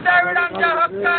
Diamond Diamond Anja Hakka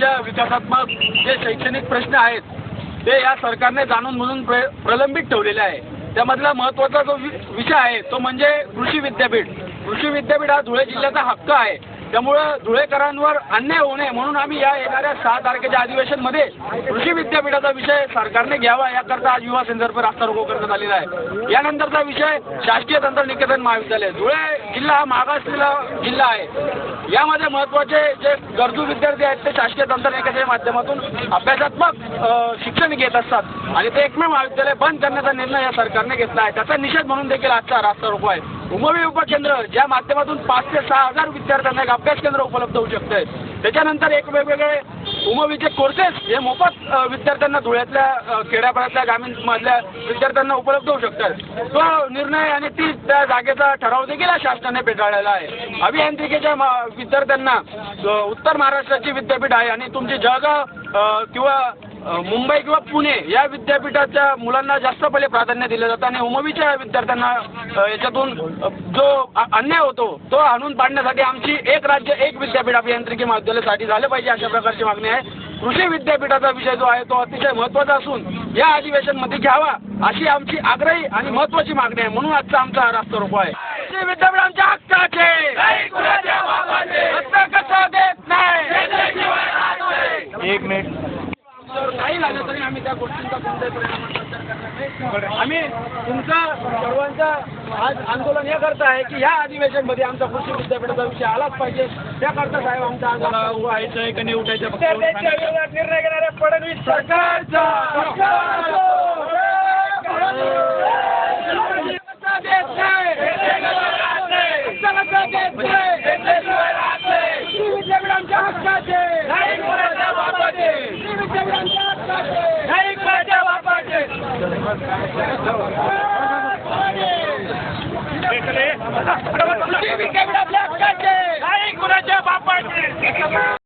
राज्याच्या विकासात्मक जे शैक्षणिक प्रश्न आहेत ते या सरकारने जाणून म्हणून प्र प्रलंबित ठेवलेले आहे. त्यामधला महत्त्वाचा जो वि विषय आहे तो म्हणजे कृषी विद्यापीठ. कृषी विद्यापीठ हा धुळे जिल्ह्याचा हक्क आहे. त्यामुळं धुळेकरांवर अन्याय होऊ नये म्हणून आम्ही या येणाऱ्या सहा तारखेच्या अधिवेशनमध्ये कृषी विद्यापीठाचा विषय सरकारने घ्यावा याकरता आज युवा सेंटरवर रास्ता रोको करण्यात आलेला आहे. यानंतरचा विषय शासकीय तंत्रनिकेतन महाविद्यालय धुळे जिल्हा हा मागासलेला जिल्हा आहे. यामध्ये महत्त्वाचे जे गरजू विद्यार्थी आहेत ते शासकीय तंत्रनिकेतनाच्या माध्यमातून अभ्यासात्मक शिक्षण घेत असतात आणि ते एकमेव महाविद्यालय बंद करण्याचा निर्णय या सरकारने घेतला आहे. त्याचा निषेध म्हणून देखील आजचा रास्ता रोको आहे. उमवी उपकेंद्र ज्या माध्यमातून पाच ते सहा हजार विद्यार्थ्यांना एक अभ्यास केंद्र उपलब्ध होऊ शकते त्याच्यानंतर एक वेगवेगळे उमवीचे कोर्सेस हे मोफत विद्यार्थ्यांना धुळ्यातल्या अ, खेड्यापाड्यातल्या ग्रामीणमधल्या विद्यार्थ्यांना उपलब्ध होऊ शकतात तो निर्णय आणि ती त्या जागेचा ठराव देखील शासनाने फेटाळलेला आहे. अभियांत्रिकेच्या विद्यार्थ्यांना उत्तर महाराष्ट्राची विद्यापीठ आहे आणि तुमची जळगाव किंवा मुंबई किंवा पुणे या विद्यापीठाच्या मुलांना जास्त पहिले प्राधान्य दिलं जातं आणि उमवीच्या विद्यार्थ्यांना याच्यातून जो अन्याय होतो तो आणून पाडण्यासाठी आमची एक राज्य एक विद्यापीठ अभियांत्रिकी महाविद्यालयासाठी झालं पाहिजे अशा प्रकारची मागणी आहे. कृषी विद्यापीठाचा विषय जो आहे तो अतिशय महत्त्वाचा असून या अधिवेशनमध्ये घ्यावा अशी आमची आग्रही आणि महत्त्वाची मागणी आहे. म्हणून आजचा आमचा हा रास्ता रोको आहे. कृषी विद्यापीठ आमच्या हक्काचे हक्क कसं देत नाही एक मिनिट काही झालं तरी आम्ही त्या गोष्टींचा कोणत्याही परिणामाचा विचार करणार नाही. आम्ही तुमचं सर्वांचं आज आंदोलन हे करत आहे की ह्या अधिवेशनमध्ये आमचा कृषी विद्यापीठाचा विषय आलाच पाहिजे. त्याकरता साहेब आमचा रोको आहे. का नाही उठायचं निर्णय घेणाऱ्या फडणवीस सरकारचा. नाईक कुणाच्या बापाचे